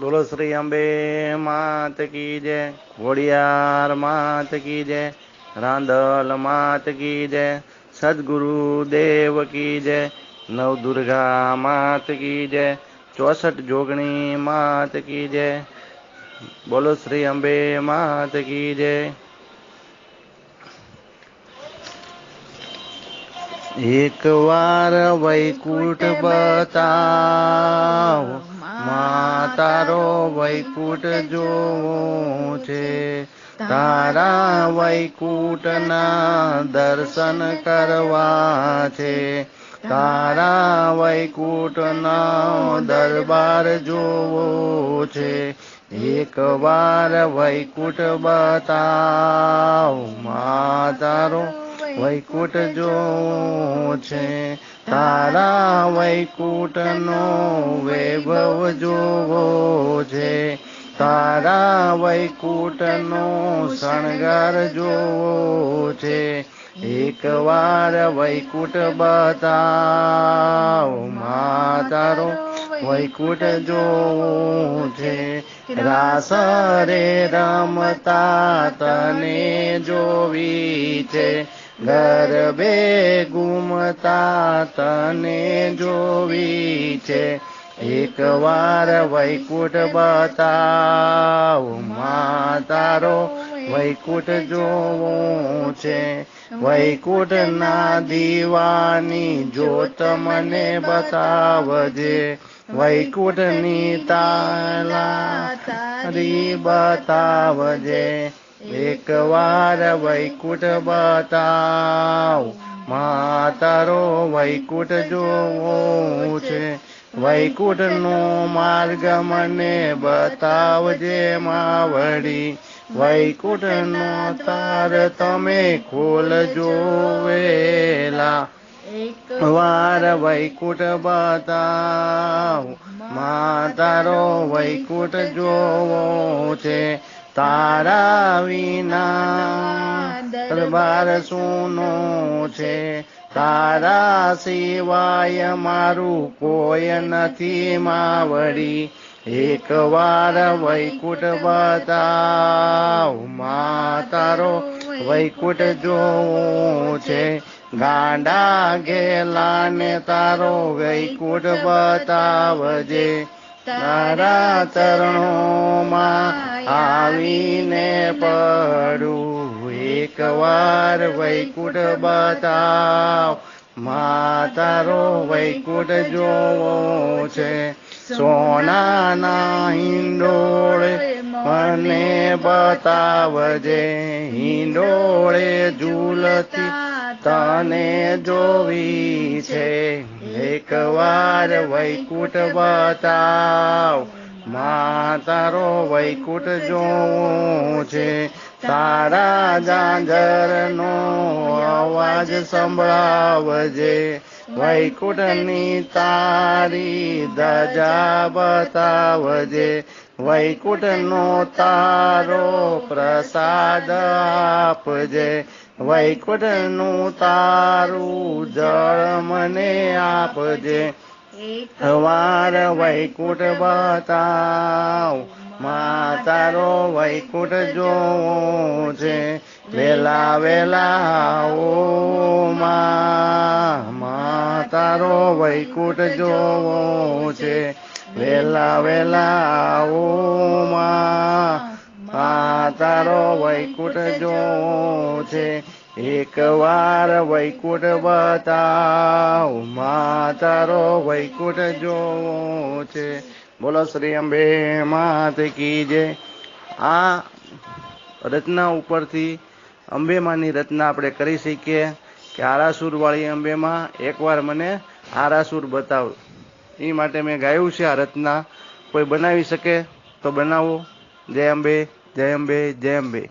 બોલો અંબે માત કી જય ઘોડિયાર માત કી જય રાંધલ માત કી જય સદગુરુ દેવ કી જય નવદુર્ગા માત કી જય ચોસઠ જોગણી માત કી જય બોલો શ્રી અંબે માત કી જય એક વાર વૈકુંઠ બતાવો. તારો વૈકુટ જોવો છે. તારા વૈકુંઠના દર્શન કરવા છે. તારા વૈકુંઠનો દરબાર જોવો છે. એક વાર વૈકુંઠ બતાવ. મા તારો વૈકુટ જોવો છે. તારા વૈકુંઠનો વૈભવ જોવો છે. તારા વૈકુંઠનો શણગાર જોવો છે. એક વાર વૈકુંઠ બતાવ મા તારો વૈકુંઠ જોવો છે. રાસ રે રમતા તને જોવી છે. ગરબે ગુમતા તને જોવી છે. એક વાર વૈકુંઠ બતાવ મા તારો વૈકુંઠ જોવો છે. વૈકુંઠના દીવાની જોત મને બતાવજે. વૈકુંઠની તાલા બતાવજે. એક વાર વૈકુંઠ બતાવ મા તારો વૈકુંઠ જોવો છે. વૈકુંઠનો માર્ગ મને બતાવજે માવડી. વૈકુંઠનો તાર તમે ખોલજો વેલા વાર વૈકુંઠ બતાવ, માતારો વૈકુંઠ જોવો છે. તારા વિના દરબાર સુનો છે. તારા સિવાય મારું કોઈ નથી માવડી. એક વાર વૈકુટ બતાવ મા તારો વૈકુટ જોવું છે. ગાંડા ગેલા ને તારો વૈકુટ બતાવજે. તારા ચરણોમાં આવીને પડું. એકવાર વૈકુંઠ બતાવ. મા તારો વૈકુંઠ જોવો છે. સોનાના હિંડોળે મને બતાવજે. હિંડોળે ઝૂલતી તને જોવી છે. એક વાર વૈકુંઠ બતાવ. મા વૈકુંઠ જોવું છે. તારા જાંજરનો અવાજ સંભળાવજે. વૈકુંઠની તારી ધજા બતાવજે. વૈકુંઠનો તારો પ્રસાદ આપજે. વૈકુંઠનું તારું જળ મને આપજે. વાર વૈકુંઠ બતાવ મા તારો વૈકુંઠ જોવો છે વેલા વેલા માં મા તારો વૈકુંઠ જોવો છે વેલા વેલા તારો વૈકુંઠ જો છે, એક વાર વૈકુંઠ બતાવ. મા તારો વૈકુંઠ જો છે. બોલો શ્રી અંબે માત કી જય. આ રચના ઉપરથી અંબેમાની રચના આપણે કરી શકીએ કે આરાસુર વાળી અંબેમાં એકવાર મને આરાસુર બતાવ. એ માટે મેં ગાયું છે આ રચના કોઈ બનાવી શકે તો બનાવો. જય અંબે. જય અંબે